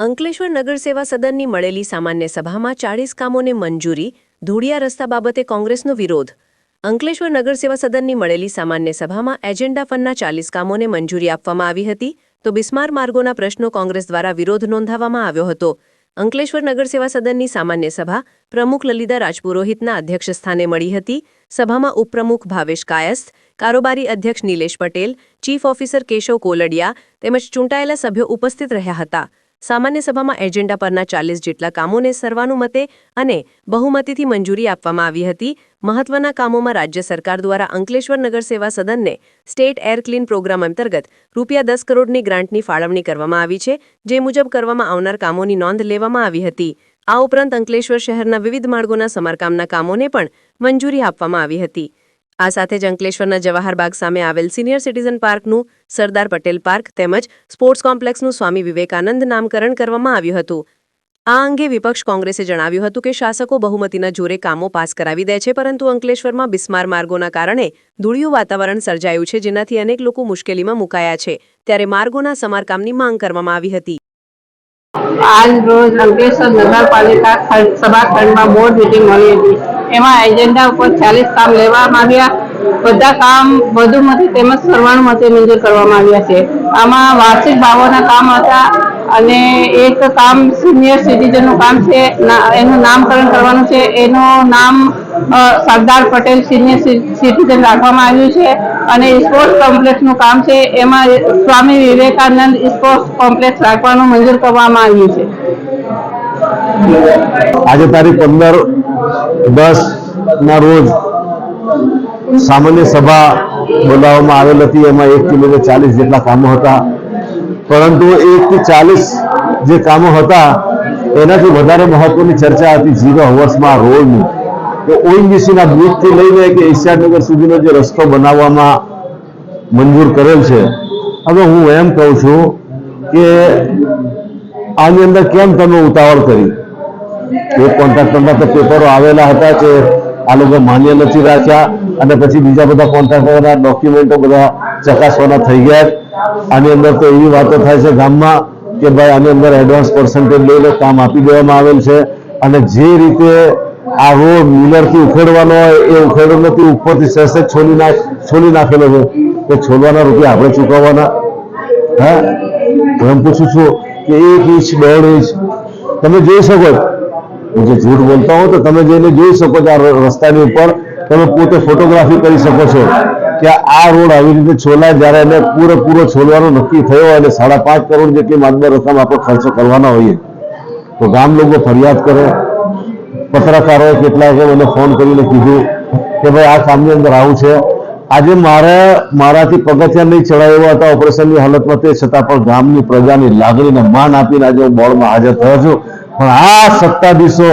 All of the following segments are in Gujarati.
અંકલેશ્વર નગર સેવા સદનની મળેલી સામાન્ય સભામાં ચાળીસ કામોને મંજૂરી, ધૂળિયા રસ્તા બાબતે કોંગ્રેસનો વિરોધ. અંકલેશ્વર નગર સેવા સદનની મળેલી સામાન્ય સભામાં એજન્ડા ફંડના ચાલીસ કામોને મંજૂરી આપવામાં આવી હતી તો બિસ્માર માર્ગોના પ્રશ્નો કોંગ્રેસ દ્વારા વિરોધ નોંધાવવામાં આવ્યો હતો. અંકલેશ્વર નગર સેવા સદનની સામાન્ય સભા પ્રમુખ લલિતા રાજપુરોહિતના અધ્યક્ષસ્થાને મળી હતી. સભામાં ઉપપ્રમુખ ભાવેશ કાયસ્થ, કારોબારી અધ્યક્ષ નિલેશ પટેલ, ચીફ ઓફિસર કેશવ કોલડિયા તેમજ ચૂંટાયેલા સભ્યો ઉપસ્થિત રહ્યા હતા. સામાન્ય સભામાં એજન્ડા પરના ચાલીસ જેટલા કામોને સર્વાનુમતે અને બહુમતીથી મંજૂરી આપવામાં આવી હતી. મહત્વના કામોમાં રાજ્ય સરકાર દ્વારા અંકલેશ્વર નગર સેવા સદનને સ્ટેટ એર ક્લીન પ્રોગ્રામ અંતર્ગત રૂપિયા દસ કરોડની ગ્રાન્ટની ફાળવણી કરવામાં આવી છે, જે મુજબ કરવામાં આવનાર કામોની નોંધ લેવામાં આવી હતી. આ ઉપરાંત અંકલેશ્વર શહેરના વિવિધ માર્ગોના સમારકામના કામોને પણ મંજૂરી આપવામાં આવી હતી. આ સાથે જ અંકલેશ્વરના જવાહરબાગ સામે આવેલ સિનિયર સિટીઝન પાર્કનું સરદાર પટેલ પાર્ક તેમજ સ્પોર્ટ્સ કોમ્પ્લેક્સનું સ્વામી વિવેકાનંદ નામકરણ કરવામાં આવ્યું હતું. આ અંગે વિપક્ષ કોંગ્રેસે જણાવ્યું હતું કે શાસકો બહુમતીના જોરે કામો પાસ કરાવી દે છે, પરંતુ અંકલેશ્વરમાં બિસ્માર માર્ગોના કારણે ધૂળિયું વાતાવરણ સર્જાયું છે, જેનાથી અનેક લોકો મુશ્કેલીમાં મુકાયા છે. ત્યારે માર્ગોના સમારકામની માંગ કરવામાં આવી હતી. આજ રોજ અંકલેશ્વર નગરપાલિકા સભાખંડમાં બોર્ડ મિટિંગ મળી હતી. એમાં એજન્ડા ઉપર ચાલીસ કામ લેવામાં આવ્યા. બધા કામ વધુમતી તેમજ સર્વાનુમતે મંજૂર કરવામાં આવ્યા છે. આમાં વાર્ષિક ભાવોના કામ હતા અને એક કામ સિનિયર સિટીઝનનું કામ છે. એનું નામકરણ કરવાનું છે. એનું નામ સરદાર પટેલ સિનિયર સિટીઝન રાખવામાં આવ્યું છે અને સ્પોર્ટ્સ કોમ્પ્લેક્સનું કામ છે. એમાં સ્વામી વિવેકાનંદ સ્પોર્ટ્સ કોમ્પ્લેક્સ રાખવાનું મંજૂર કરવામાં આવ્યું છે. આજે તારીખ પંદર દસ ના રોજ સામાન્ય સભા બોલાવવામાં આવેલ હતી. એમાં એક કિલો ચાલીસ જેટલા કામો હતા. પરંતુ એક થી ચાલીસ જે કામો હતા, એનાથી વધારે મહત્વની ચર્ચા હતી. ઝીરો હવર્સમાં રોડની કે ઓએનજીસીના બુથથી લઈને કે એશિયાનગર સુધીનો જે રસ્તો બનાવવામાં મંજૂર કરેલ છે. હવે હું એમ કહું છું કે આની અંદર કેમ તમે ઉતાવળ કરી? એ કોન્ટ્રાક્ટરના તો પેપરો આવેલા હતા કે આ લોકો માન્ય નથી રાખ્યા અને પછી બીજા બધા કોન્ટ્રાક્ટરના ડોક્યુમેન્ટો બધા ચકાસવાના થઈ ગયા આની અંદર તો એવી વાતો થાય છે ગામમાં કે ભાઈ આની અંદર એડવાન્સ પર્સન્ટેજ લઈને કામ આપી દેવામાં આવેલ છે. અને જે રીતે આ રોડ મિલરથી ઉખેડવાનો હોય એ ઉખેડો નથી ઉપરથી સહેજ છોલી નાખ, છોલી નાખેલો છે. તો છોલવાના રૂપિયા આપણે ચૂકવવાના. હા? હું પૂછું છું કે એક ઇંચ, દોઢ ઇંચ, તમે જોઈ શકો હું જે જૂઠ બોલતા હો તો તમે જઈને જોઈ શકો છો આ રસ્તાની ઉપર. તમે પોતે ફોટોગ્રાફી કરી શકો છો કે આ રોડ આવી રીતે છોલાય જ્યારે એને પૂરેપૂરો છોલવાનો નક્કી થયો અને સાડા પાંચ કરોડ જેટલી માતબર રકમ આપણે ખર્ચો કરવાના હોઈએ. તો ગામ લોકો ફરિયાદ કરે. પત્રકારોએ કેટલાકે મને ફોન કરીને કીધું કે ભાઈ આ કામની અંદર આવું છે. આજે મારે મારાથી પગથિયા નહીં ચડાય એવા હતા, ઓપરેશનની હાલતમાં તે છતાં પણ ગામની પ્રજાની લાગણીને માન આપીને આજે હું બોર્ડમાં હાજર થયો છું. પણ આ સત્તાધીશો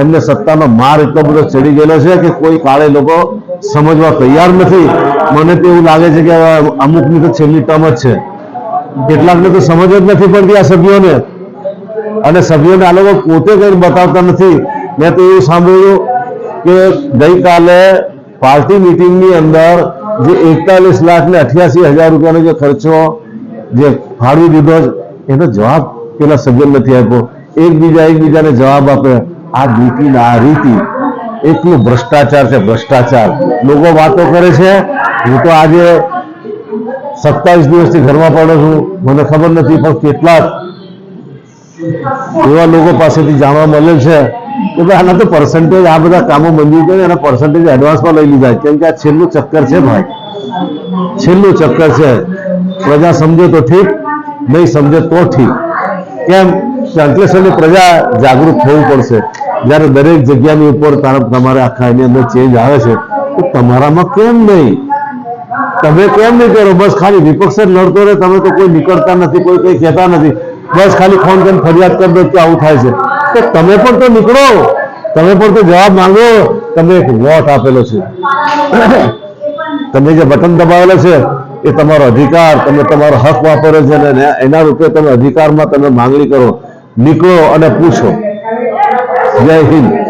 એમને સત્તાનો માર એટલો બધો ચડી ગયેલો છે કે કોઈ કાળે લોકો સમજવા તૈયાર નથી. મને તો એવું લાગે છે કે અમુકની તો છેલ્લી ટર્મ જ છે. કેટલાકને તો સમજ જ નથી પડતી આ સભ્યોને. અને સભ્યોને આ લોકો પોતે કંઈ બતાવતા નથી. મેં તો એવું સાંભળ્યું કે ગઈકાલે પાર્ટી મિટિંગની અંદર જે એકતાલીસ લાખ ને અઠ્યાસી હજાર રૂપિયાનો જે ખર્ચો જે ફાળવી દીધો એનો જવાબ પેલા સભ્ય નથી આપ્યો. એકબીજા એકબીજાને જવાબ આપે. આ નીતિ આ રીતિ એટલું ભ્રષ્ટાચાર છે, ભ્રષ્ટાચાર. લોકો વાતો કરે છે, હું તો આજે સત્તાવીસ દિવસથી ઘરમાં પડ્યો છું. મને ખબર નથી, પણ કેટલાક એવા લોકો પાસેથી જાણવા મળે છે ભાઈ આના તો પર્સન્ટેજ આ બધા કામો મંજૂર કરે એના પર્સન્ટેજ એડવાન્સમાં લઈ લીધા. કેમ કે આ છેલ્લું ચક્કર છે ભાઈ. છેલ્લું ચક્કર છે. પ્રજા સમજે તો ઠીક, નહીં સમજે તો ઠીક. કેમ? અંકલેશ્વરની પ્રજા જાગૃત થવું પડશે. જ્યારે દરેક જગ્યાની ઉપર તમારે આખા એની અંદર ચેન્જ આવે છે, તો તમારામાં કેમ નહીં? તમે કેમ નહીં કરો? બસ ખાલી વિપક્ષ જ લડતો રહે. તમે તો કોઈ નીકળતા નથી, કોઈ કંઈ કહેતા નથી. બસ ખાલી ફોન કરીને ફરિયાદ કરી દો કે આવું થાય છે. તો તમે પણ તો નીકળો. તમે પણ તો જવાબ માંગો. તમે એક વોટ આપેલો છે. તમે જે બટન દબાવેલો છે, એ તમારો અધિકાર, તમે તમારો હક વાપરો છે અને એના રૂપે તમે અધિકારમાં તમે માંગણી કરો. નીકળો અને પૂછો. જય હિન્દ.